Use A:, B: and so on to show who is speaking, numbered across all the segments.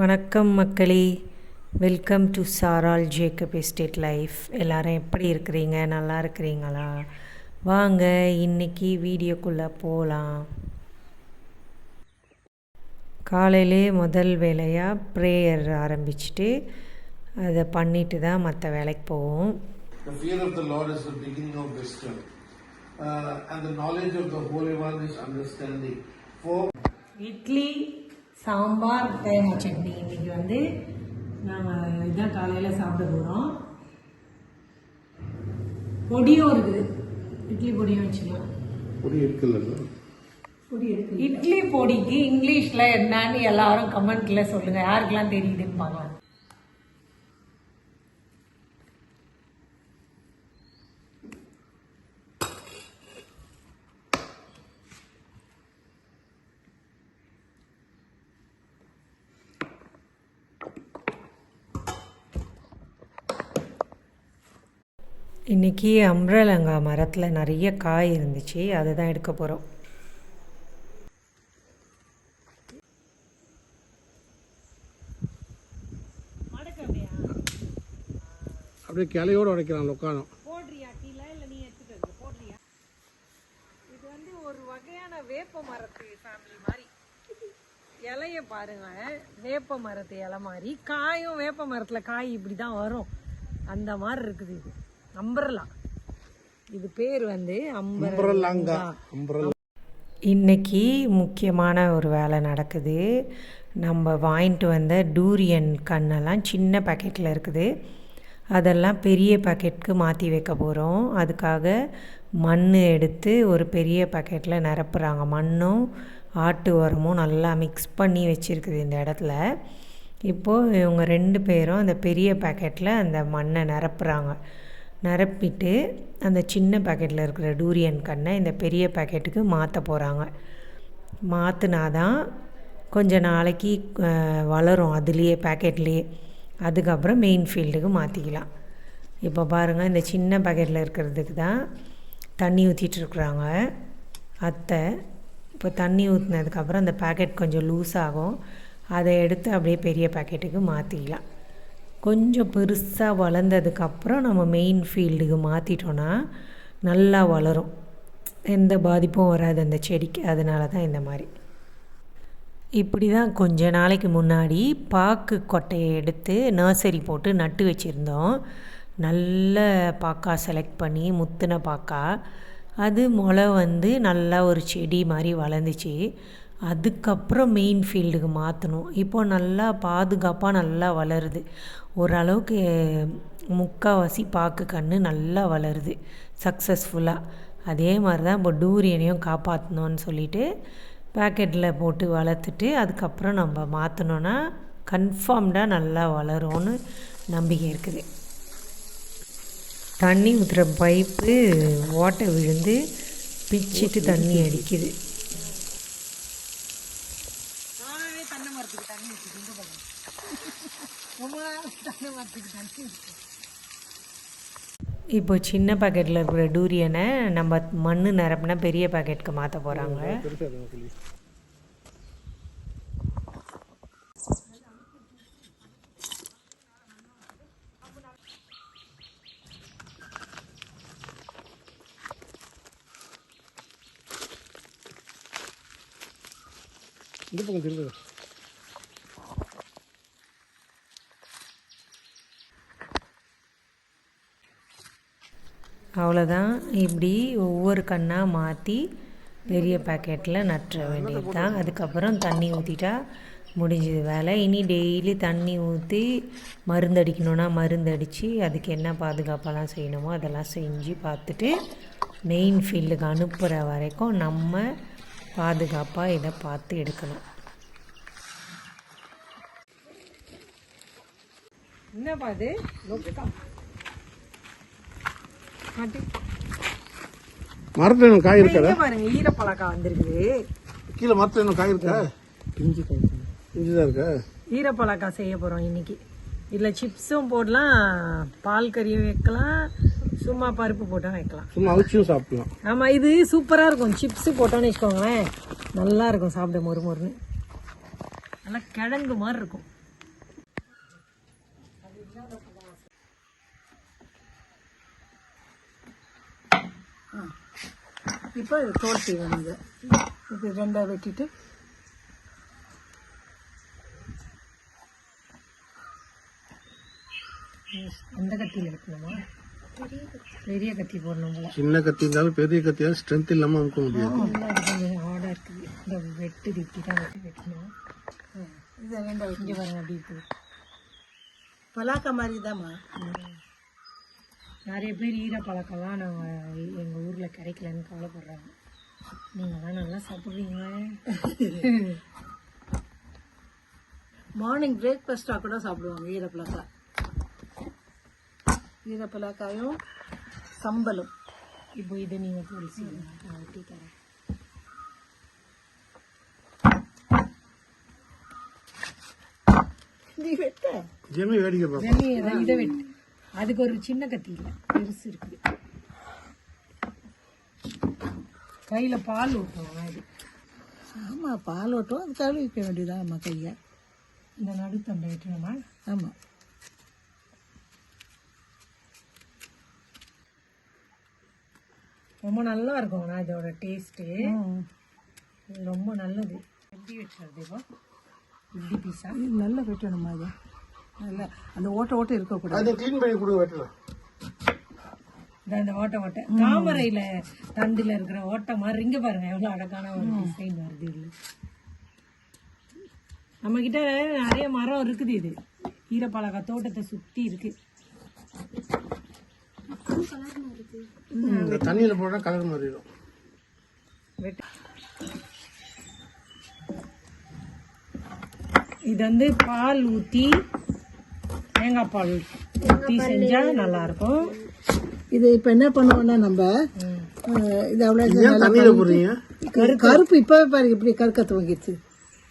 A: வணக்கம் மக்களே. Welcome to சாரால் ஜேக்கப் எஸ்டேட் லைஃப் எல்லாரும் எப்படி இருக்கிறீங்க? நல்லா இருக்கிறீங்களா? வாங்க இன்னைக்கு வீடியோக்குள்ளே போகலாம் காலையிலே முதல் வேலையாக ப்ரேயர் ஆரம்பிச்சுட்டு அதை பண்ணிட்டு தான் மற்ற வேலைக்கு போவோம்.
B: The fear of the Lord is the beginning of wisdom, uh, and the knowledge of the Holy One is understanding. For
A: idli sambar தேங்காய் சட்னி. இன்னைக்கு வந்து நாங்கள் இதான் காலையில் சாப்பிட போகிறோம் பொடியும் இருக்குது. இட்லி பொடியும் வச்சுக்கலாம்.
B: பொடி இருக்குல்ல
A: இட்லி பொடிக்கு இங்கிலீஷில் என்னன்னு எல்லாரும் கமெண்ட்ல சொல்லுங்க. யாருக்கெல்லாம் தெரியுதுன்னு பார்க்கலாம். இன்னைக்கு அம்ரலங்கா மரத்தில் நிறைய காய் இருந்துச்சு அதை தான் எடுக்க போகிறோம்
B: அப்படியே கிளையோடு உடைக்கிறான் லொக்கானம்
A: போடுறியா கீழ இல்லை நீ எடுத்துட்டு வந்து போடுறியா? இது வந்து ஒரு வகையான வேப்ப மரத்து ஃபேமிலி மாதிரி. இலைய பாருங்க வேப்ப மரத்து இலை மாதிரி. காயும் வேப்ப மரத்துல காய் இப்படி தான் வரும். அந்த மாதிரி இருக்குது இது. அம்பரலா. இது பேர் வந்து அம்பரலாங்கா.
B: அம்பரல்.
A: இன்னைக்கு முக்கியமான ஒரு வேலை நடக்குது. நம்ம வாங்கிட்டு வந்த டூரியன் கண்ணெல்லாம் சின்ன பாக்கெட்டில் இருக்குது. அதெல்லாம் பெரிய பாக்கெட்டுக்கு மாற்றி வைக்க போகிறோம் அதுக்காக மண் எடுத்து ஒரு பெரிய பாக்கெட்டில் நிரப்புறாங்க. மண்ணும் ஆட்டு உரமும் நல்லா மிக்ஸ் பண்ணி வச்சுருக்குது இந்த இடத்துல. இப்போது இவங்க ரெண்டு பேரும் அந்த பெரிய பாக்கெட்டில் அந்த மண்ணை நிரப்புறாங்க. நிரப்பிட்டு அந்த சின்ன பாக்கெட்டில் இருக்கிற டூரியன் கண்ணை இந்த பெரிய பாக்கெட்டுக்கு மாற்ற போகிறாங்க மாற்றினாதான் கொஞ்ச நாளைக்கு வளரும் அதுலேயே பேக்கெட்லேயே அதுக்கப்புறம் மெயின் ஃபீல்டுக்கு மாற்றிக்கலாம் இப்போ பாருங்கள் இந்த சின்ன பாக்கெட்டில் இருக்கிறதுக்கு தான் தண்ணி ஊற்றிட்டுருக்குறாங்க அத்தை இப்போ தண்ணி ஊற்றினதுக்கப்புறம் அந்த பேக்கெட் கொஞ்சம் லூஸ் ஆகும். அதை எடுத்து அப்படியே பெரிய பாக்கெட்டுக்கு மாற்றிக்கலாம் கொஞ்சம் பெருசாக வளர்ந்ததுக்கப்புறம் நம்ம மெயின் ஃபீல்டுக்கு மாற்றிட்டோன்னா நல்லா வளரும். எந்த பாதிப்பும் வராது. அந்த செடிக்கு. அதனால தான் இந்த மாதிரி. இப்படி தான் கொஞ்ச நாளைக்கு முன்னாடி பாக்கு கொட்டையை எடுத்து நர்சரி போட்டு நட்டு வச்சுருந்தோம். நல்ல பாக்கா செலக்ட் பண்ணி முத்தின பாக்கா. அது முளை வந்து நல்லா ஒரு செடி மாதிரி வளர்ந்துச்சு. அதுக்கப்புறம் மெயின் ஃபீல்டுக்கு மாற்றணும் இப்போ நல்லா பாதுகாப்பாக நல்லா வளருது. ஓரளவுக்கு முக்கால்வாசி பாக்கு கன்று நல்லா வளருது. சக்ஸஸ்ஃபுல்லாக அதே மாதிரி தான் இப்போ டூரியனையும் காப்பாற்றணும்னு சொல்லிட்டு பேக்கெட்டில் போட்டு வளர்த்துட்டு அதுக்கப்புறம் நம்ம மாற்றினோன்னா கன்ஃபார்ம்டாக நல்லா வளரும்னு நம்பிக்கை இருக்குது. தண்ணி ஊற்றுற பைப்பு ஓட்டை விழுந்து பிச்சுட்டு தண்ணி அடிக்குது. இப்போ சின்ன பாக்கெட்டில் இருக்கிற டூரியனை நம்ம மண் நிரப்புனா பெரிய பாக்கெட்டுக்கு மாற்ற போகிறாங்க
B: இந்த பக்கம் திரும்ப
A: அவ்வளோதான் இப்படி ஒவ்வொரு கண்ணாக மாற்றி பெரிய பாக்கெட்டில் நட்டுற வேண்டியது தான் அதுக்கப்புறம் தண்ணி ஊற்றிட்டா முடிஞ்சது வேலை. இனி டெய்லி தண்ணி ஊற்றி மருந்து அடிக்கணுன்னா மருந்து அடித்து அதுக்கு என்ன பாதுகாப்பெல்லாம் செய்யணுமோ அதெல்லாம் செஞ்சு பார்த்துட்டு மெயின் ஃபீல்டுக்கு அனுப்புகிற வரைக்கும் நம்ம பாதுகாப்பாக இதை பார்த்து எடுக்கணும். என்னப்பா அது
B: மரத்தில் இன்னும் காய் இருக்கா?
A: பாருங்க ஈரப்பழக்கா வந்திருக்குது.
B: கீழே மரத்தில் இன்னும் காய் இருக்கா? இஞ்சி காய் இஞ்சி தான் இருக்கா?
A: ஈரப்பழக்கா செய்ய போறோம் இன்னைக்கு. இதுல சிப்ஸும் போடலாம் பால் கறியும் வைக்கலாம் சும்மா பருப்பு போட்டும் வைக்கலாம்.
B: சும்மா அவிச்சியும் சாப்பிடலாம்.
A: ஆமா இது சூப்பரா இருக்கும். சிப்ஸ் போட்டோம்னு வச்சுக்கோங்களேன். நல்லா இருக்கும் சாப்பிட மொறு மொறுன்னு. நல்லா கிழங்கு மாதிரி இருக்கும்.
C: இப்போ தோல் செய்வோம் இது. இப்போ ரெண்டாக வெட்டிட்டு.
D: அந்த கத்தியில் வைக்கணுமா பெரிய கத்தி போடணும்? போல
B: சின்ன கத்தி இருந்தாலும் பெரிய கத்தியாலும் ஸ்ட்ரென்த் இல்லாமல் அமுக்க முடியாது.
D: கொஞ்சம் ஹார்டாக இருக்குது இந்த வெட்டுது இப்படி தான் வெட்டி வைக்கணும்
C: இதை ரெண்டாக
D: இங்கே பாருங்க அப்படி இருக்குது
C: பலாக்கா மாதிரி தாம்மா
D: நிறைய பேர் ஈர பழக்கம்லாம் நாங்கள் எங்கள் ஊரில் கிடைக்கலன்னு கவலைப்படுறாங்க. நீங்களாம் நல்லா சாப்பிட்றீங்க
C: மார்னிங் பிரேக்ஃபாஸ்ட்டாக கூட சாப்பிடுவாங்க ஈரப்பலாக்கா ஈரப்பலாக்காயும் சம்பலும்.
D: இப்போ இதை நீங்கள் போலீஸ் நான் வெட்டி தரேன்.
C: நீ வெட்ட.
B: ஜெமி வேடிக்கை
D: இதை- இதை வெட்டு. அதுக்கு ஒரு சின்ன கத்தி இல்லை பெருசு இருக்குது கையில் பால் ஊற்றுவோம் இது
C: ஆமாம் பால் ஓட்டும் அது கழுவி வைக்க வேண்டியதான் அம்மா கையை.
D: இந்த நடுத்தண்டை வெட்டணுமா?
C: ஆமாம்
D: ரொம்ப நல்லா இருக்கும் ஆனால் இதோட டேஸ்ட்டு ரொம்ப நல்லது. எப்படி வெட்டுறது இப்போ இப்படி பீஸா
C: நல்லா வெட்டணுமா இது? நல்லா அந்த ஓட்ட ஓட்ட இருக்கக்கூடாது
B: அதை க்ளீன் பண்ணி கொடுங்க வெட்டலாம்
D: இந்த இந்த ஓட்டை ஓட்டை. தாமரையில தண்டுல இருக்கிற ஓட்டை மாதிரி இங்க பாருங்க எவ்வளவு அழகான ஒரு டிசைன் வருது இது. நம்ம கிட்ட நிறைய மரம் இருக்குது இது. ஈரப்பழக தோட்டத்தை சுத்தி இருக்கு.
B: இந்த தண்ணியில் போட்டால் கலர் மாறிடும்.
D: இது வந்து பால் ஊத்தி தேங்காய் பால் ஊத்தி செஞ்சா நல்லா இருக்கும்
C: இது இப்போ என்ன பண்ணுவோம்னா நம்ம இது அவ்வளோ கருப்பு. இப்போவே பாருங்க இப்படி கருக்கத்து வாங்கிடுச்சு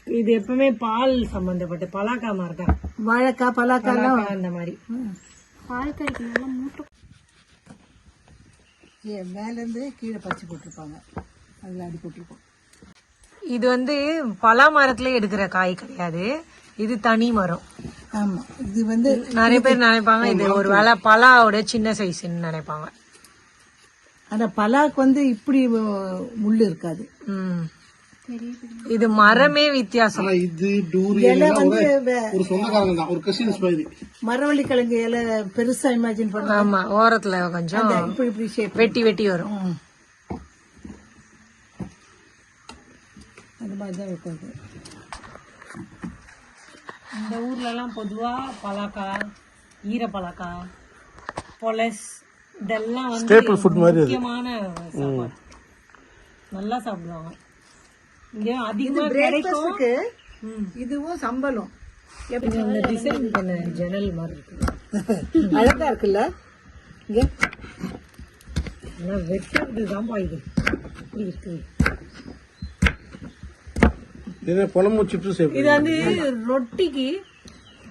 D: இது எப்பவுமே பால் சம்பந்தப்பட்ட பலாக்கா மாதிரி தான்
C: வாழைக்காய் பலாக்காய்லாம்
D: பலாக்கா அந்த மாதிரி.
C: ஏ- மேலேருந்து கீழே பறிச்சு போட்டிருப்பாங்க. அதில் அடி போட்டிருப்போம்
D: இது வந்து பலா மரத்துல எடுக்கிற காய் கிடையாது. இது தனி மரம்.
C: ஆமாம் இது வந்து
D: நிறைய பேர் நினைப்பாங்க இது ஒரு வேளை பலாவோட சின்ன சைஸ்ன்னு நினைப்பாங்க.
C: ஆனால் பலாக்கு வந்து இப்படி முள் இருக்காது.
D: ம். இது மரமே வித்தியாசம்.
B: இது ஒரு சொந்தக்காரங்க தான். ஒரு கசின்ஸ் மாதிரி
C: மரவள்ளி கிழங்கு இலை பெருசா இமேஜின் பண்ண
D: ஆமா ஓரத்துல கொஞ்சம்
C: இப்படி இப்படி ஷேப்
D: வெட்டி வெட்டி வரும்.
C: அந்த மாதிரி தான் வைக்கிறது.
D: இந்த ஊர்ல எல்லாம் பொதுவா பலாக்கா ஈர பலாக்கா பொலஸ் இதெல்லாம் வந்து முக்கியமான சாப்பாடு. நல்லா சாப்பிடுவாங்க. இங்க அதிகமா கிடைக்கும்.
C: இதுவும் சம்பளம்.
D: இது அந்த டிசைன் பண்ண ஜன்னல் மாதிரி இருக்கு.
C: அழகா இருக்குல்ல? இங்க.
D: வெட்டுறது தான் இது. இப்படி இருக்கு
B: சிப்ஸ்
D: இது வந்து ரொட்டிக்கு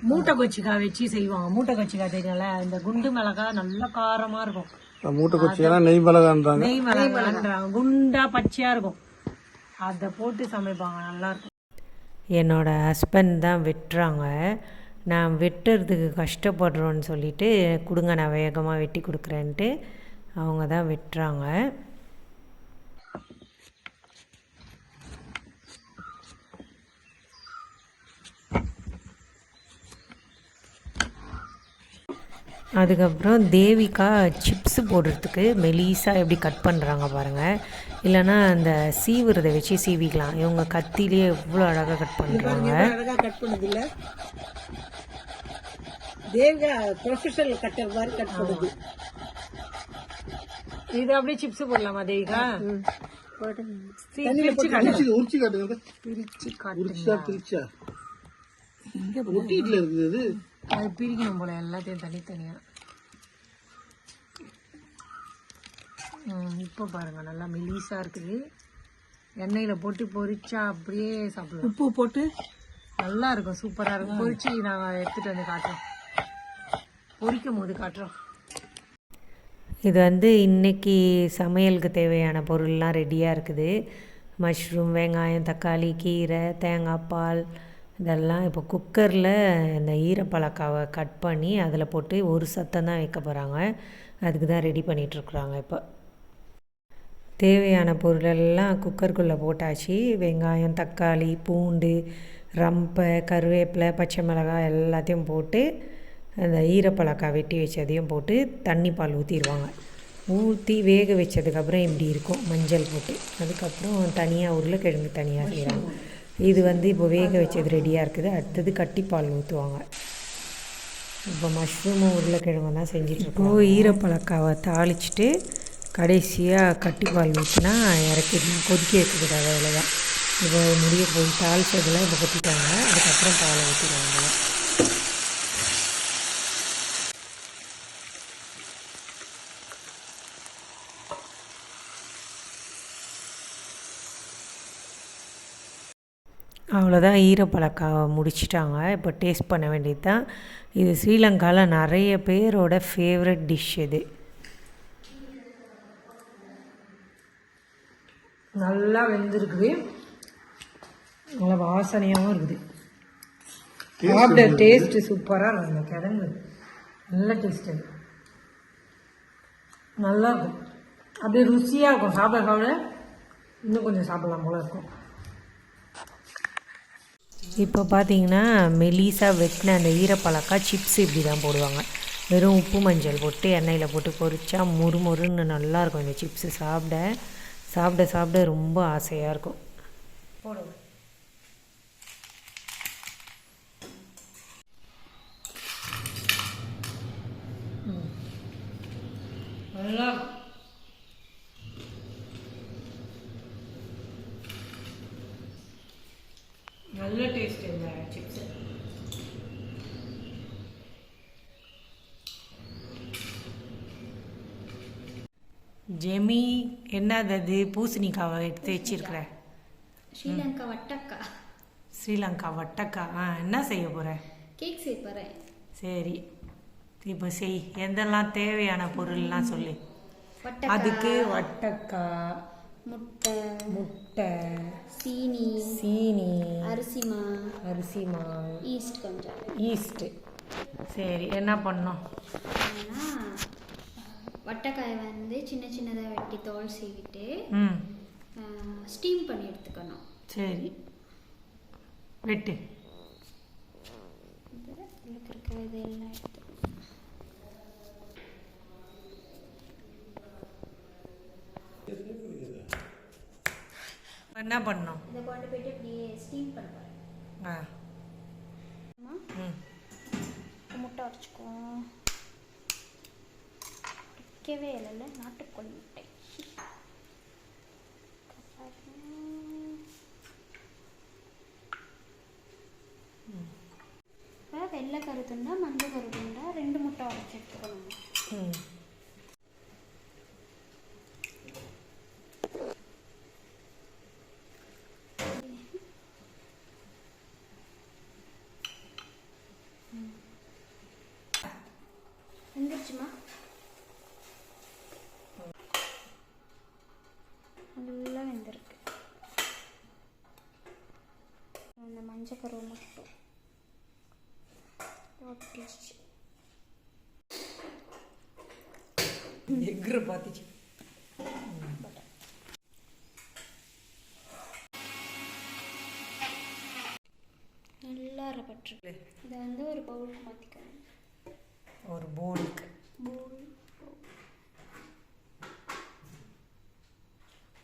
D: மூட்டை கொச்சிக்காய் வச்சு செய்வாங்க. மூட்டை கொச்சிக்காய் தெரியல இந்த குண்டு மிளகாய் நல்ல காரமா இருக்கும்.
B: மூட்டை கொச்சினா நெய் மிளகான்றாங்க.
D: நெய் மிளகான்றாங்க. குண்டா பச்சையா இருக்கும். அதை போட்டு சமைப்பாங்க. நல்லா இருக்கும். என்னோட ஹஸ்பண்ட் தான் வெட்டுறாங்க. நான் வெட்டுறதுக்கு கஷ்டப்படுறோன்னு சொல்லிட்டு கொடுங்க நான் வேகமாக வெட்டி கொடுக்குறேன்ட்டு. அவங்க தான் வெட்டுறாங்க. அதுக்கப்புறம் தேவிகா சிப்ஸ் போடுறதுக்கு மெலிசாக எப்படி கட் பண்ணுறாங்க பாருங்கள் இல்லைன்னா அந்த சீவுறதை வச்சு சீவிக்கலாம். இவங்க கத்திலேயே எவ்வளோ அழகாக கட் பண்ணுறாங்க
C: அழகா கட் பண்ணுது இல்ல தேவிகா ப்ரொஃபஷனல் கட்டர் மாதிரி கட் பண்ணுது.
D: இது அப்படியே சிப்ஸ் போடலாமா தேவிகா?
B: உரிச்சு காட்டுங்க. ஒட்டிட்டுல இருக்குது அது
D: பிரிக்கணும் போல எல்லாத்தையும் தனித்தனியாக இப்போ பாருங்க நல்லா மெலிசா இருக்குது. எண்ணெயில் போட்டு பொரிச்சா அப்படியே சாப்பிடலாம்.
C: உப்பு போட்டு?
D: நல்லா இருக்கும் சூப்பராக இருக்கும். பொரிச்சு நாங்கள் எடுத்துகிட்டு வந்து காட்டுறோம் பொரிக்கும் போது காட்டுறோம் இது வந்து இன்னைக்கு சமையலுக்கு தேவையான பொருள்லாம் ரெடியாக இருக்குது. மஷ்ரூம் வெங்காயம் தக்காளி கீரை தேங்காய் பால்
A: இதெல்லாம் இப்போ குக்கரில் இந்த ஈரப்பழக்காவை கட் பண்ணி அதில் போட்டு ஒரு சத்தம் தான் வைக்க போகிறாங்க. அதுக்கு தான் ரெடி பண்ணிகிட்ருக்குறாங்க இப்போ. தேவையான பொருளெல்லாம் குக்கருக்குள்ளே போட்டாச்சு. வெங்காயம் தக்காளி பூண்டு ரம்பை கருவேப்பிலை பச்சை மிளகாய் எல்லாத்தையும் போட்டு அந்த ஈரப்பழக்காய் வெட்டி வச்சதையும் போட்டு தண்ணி பால் ஊற்றிடுவாங்க ஊற்றி வேக வச்சதுக்கப்புறம் இப்படி இருக்கும். மஞ்சள் போட்டு. அதுக்கப்புறம் தனியாக உருளைக்கிழங்கு தனியாக செய்கிறாங்க. இது வந்து இப்போ வேக வச்சது ரெடியாக இருக்குது. அடுத்தது கட்டிப்பால் ஊற்றுவாங்க இப்போ மஷ்ரூமும் உருளைக்கிழங்கும் தான் செஞ்சிட்ருக்கோம் ஈரப்பழக்காவை தாளிச்சிட்டு கடைசியாக கட்டிப்பால் ஊற்றினா இறக்கிடணும் கொதிக்க வைக்கக்கூடாது அவ்வளோதான் இப்போ முடிய போய் தாளிச்சதெல்லாம் இப்போ கொத்திட்டாங்க. அதுக்கப்புறம் பாலை ஊற்றிடுவாங்க அவ்வளோதான் ஈரப்பழக்காவை முடிச்சிட்டாங்க. இப்போ டேஸ்ட் பண்ண வேண்டியது தான் இது ஸ்ரீலங்காவில் நிறைய பேரோட ஃபேவரட் டிஷ் இது. நல்லா வெந்திருக்குது. நல்லா வாசனையாகவும் இருக்குது. சாப்பிட்ட டேஸ்ட்டு சூப்பராக இருக்கும். இந்த கிழங்கு. நல்ல டேஸ்ட் அது. நல்லா இருக்கும். அப்படியே ருசியாக இருக்கும். சாப்பிட சாப்பிட. இன்னும் கொஞ்சம் சாப்பிடலாம் போல இருக்கும். இப்போ பார்த்தீங்கன்னா மெலிசாக வெட்டின அந்த ஈரப்பழக்கா சிப்ஸ் இப்படி தான் போடுவாங்க. வெறும் உப்பு மஞ்சள் போட்டு எண்ணெயில் போட்டு பொரிச்சா முறுமுறுன்னு நல்லாயிருக்கும் இந்த சிப்ஸு சாப்பிட. சாப்பிட சாப்பிட ரொம்ப ஆசையாக இருக்கும். போடுங்க. நல்லா நல்ல டேஸ்ட் இந்த சிப்ஸ் ஜெமி என்னது அது? பூசணிக்காவை எடுத்து வச்சிருக்கிற.
E: ஸ்ரீலங்கா வட்டக்கா.
A: ஸ்ரீலங்கா வட்டக்கா. ஆ என்ன செய்ய போகிற
E: கேக் செய்ய போகிறேன்
A: சரி. இப்போ செய். எதெல்லாம் தேவையான பொருள்லாம் சொல்லு.
E: வட்டக்கா.
A: அதுக்கு வட்டக்காய்
E: முட்டை.
A: முட்டை.
E: சீனி
A: சீனி
E: அரிசி மா
A: அரிசி மா
E: ஈஸ்ட் கொஞ்சம்.
A: ஈஸ்ட்டு. சரி என்ன பண்ணோம்
E: வட்டக்காயை வந்து சின்ன சின்னதாக வெட்டி தோல் சீவிட்டு ஸ்டீம் பண்ணி எடுத்துக்கணும்.
A: சரி. வெட்டு.
E: இதுல இருக்கிற இதெல்லாம் எடுத்து
A: என்ன பண்ணோம்
E: இதை கொண்டு போயிட்டு அப்படியே ஸ்டீம் பண்ண போகிறேன்
A: ஆ ம்.
E: முட்டை உடச்சிக்குவோம் வைக்கவே இல்லைல்ல நாட்டுக்கோழி முட்டை. வெள்ளை கருத்துண்டா மஞ்சள் கருத்துண்டா ரெண்டு முட்டை உடச்சி எடுத்துக்கணும்
A: ம்
E: வெந்துருச்சுமா நல்லா வெந்திருக்கு. அந்த மஞ்சள் கருவை மட்டும் ஒட்டிடுச்சு
A: எக்ரு பார்த்துச்சு
E: நல்லா அரைப்பட்டிருக்கு. இதை வந்து ஒரு பவுலுக்கு மாற்றிக்கணும்
A: ஒரு போலுக்கு
E: பவுல்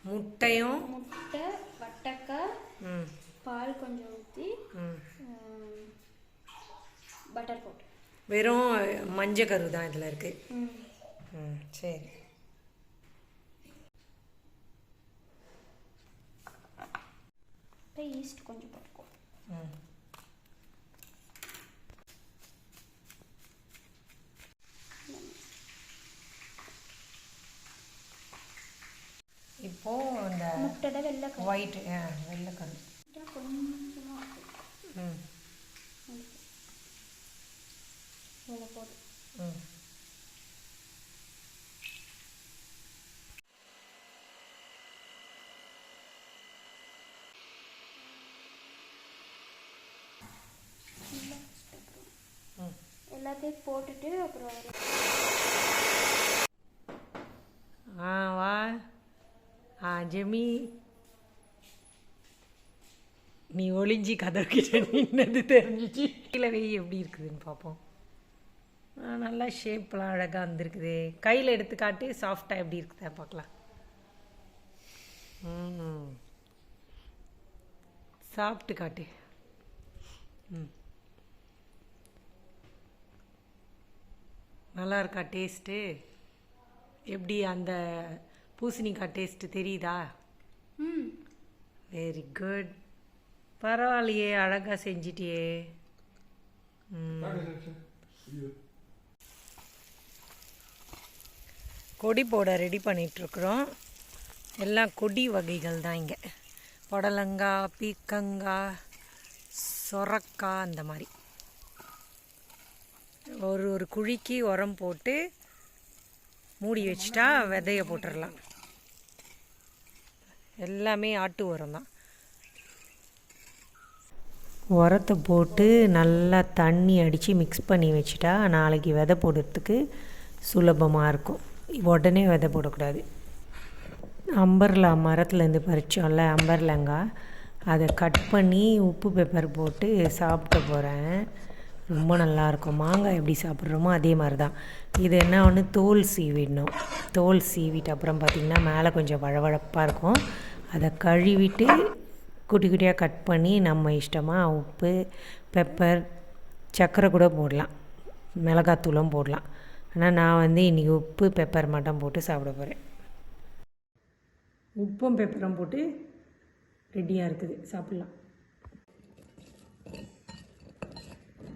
A: முட்டையும்
E: முட்டை வட்டக்காய் பால் கொஞ்சம் ஊற்றி
A: ம்.
E: பட்டர் போட்டு.
A: வெறும் மஞ்சள் கரு தான் இதில் இருக்குது
E: ம்.
A: ம் சரி.
E: ஈஸ்ட் கொஞ்சம் போட்டுக்கோ.
A: ம். ஓ இந்த
E: முட்டடை வெள்ளை
A: ஒயிட் ஆ
E: வெள்ளை
A: ம்.
E: போதும்.
A: ம்.
E: எல்லாத்தையும் போட்டுட்டு அப்புறம்
A: ஜெமி நீ ஒளிஞ்சி கதவுக்கிட்ட நின்னது தெரிஞ்சிச்சு. கீழே வெய் எப்படி இருக்குதுன்னு பார்ப்போம். நல்லா ஷேப்லாம் அழகாக வந்திருக்குது. கையில் எடுத்து காட்டி சாஃப்டாக எப்படி இருக்குதா பார்க்கலாம். சாப்பிட்டு காட்டு. ம். நல்லா இருக்கா டேஸ்ட்டு எப்படி அந்த பூசணிக்காய் டேஸ்ட்டு தெரியுதா?
E: ம்.
A: வெரி குட் பரவாயில்லையே அழகாக செஞ்சிட்டியே. ம். கொடி போட ரெடி பண்ணிகிட்ருக்குறோம் எல்லாம் கொடி வகைகள் தான் இங்கே. புடலங்காய் பீக்கங்காய் சொரக்காய் அந்த மாதிரி. ஒரு ஒரு குழிக்கு உரம் போட்டு மூடி வச்சிட்டா விதைய போட்டுடலாம் எல்லாமே ஆட்டு உரம் தான். உரத்தை போட்டு நல்லா தண்ணி அடித்து மிக்ஸ் பண்ணி வச்சுட்டா நாளைக்கு விதை போடுறதுக்கு சுலபமாக இருக்கும். உடனே விதை போடக்கூடாது. அம்பர்லா மரத்துலேருந்து பறிச்சோம்ல அம்பர்லங்காய். அதை கட் பண்ணி உப்பு பேப்பர் போட்டு சாப்பிட்டு போகிறேன் ரொம்ப நல்லாயிருக்கும் மாங்காய் எப்படி சாப்பிட்றோமோ அதே மாதிரி தான் இது என்ன ஒன்று தோல் சீவிடணும். தோல் சீவிட்டு அப்புறம் பார்த்திங்கன்னா மேலே கொஞ்சம் வழவழப்பாக இருக்கும். அதை கழுவிட்டு குட்டி குட்டியாக கட் பண்ணி நம்ம இஷ்டமாக உப்பு பெப்பர் சர்க்கரை கூட போடலாம். மிளகாத்தூளும் போடலாம். ஆனால் நான் வந்து இன்றைக்கி உப்பு பெப்பர் மட்டும் போட்டு சாப்பிட போகிறேன் உப்பும் பெப்பரும் போட்டு ரெடியாக இருக்குது. சாப்பிட்லாம்.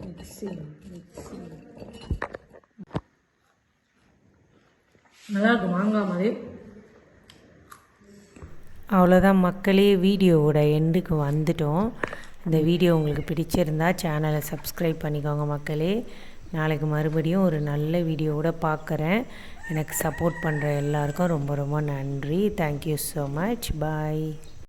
A: மிக்ஸி மிக்ஸி நல்லா இருக்கும் மாங்காய் மாதிரி. அவ்வளோதான் மக்களே வீடியோவோட எண்டுக்கு வந்துட்டோம். இந்த வீடியோ உங்களுக்கு பிடிச்சிருந்தா சேனலை சப்ஸ்கிரைப் பண்ணிக்கோங்க மக்களே. நாளைக்கு மறுபடியும் ஒரு நல்ல வீடியோவோட பார்க்குறேன் எனக்கு சப்போர்ட் பண்ணுற எல்லாருக்கும் ரொம்ப ரொம்ப நன்றி. Thank you so much bye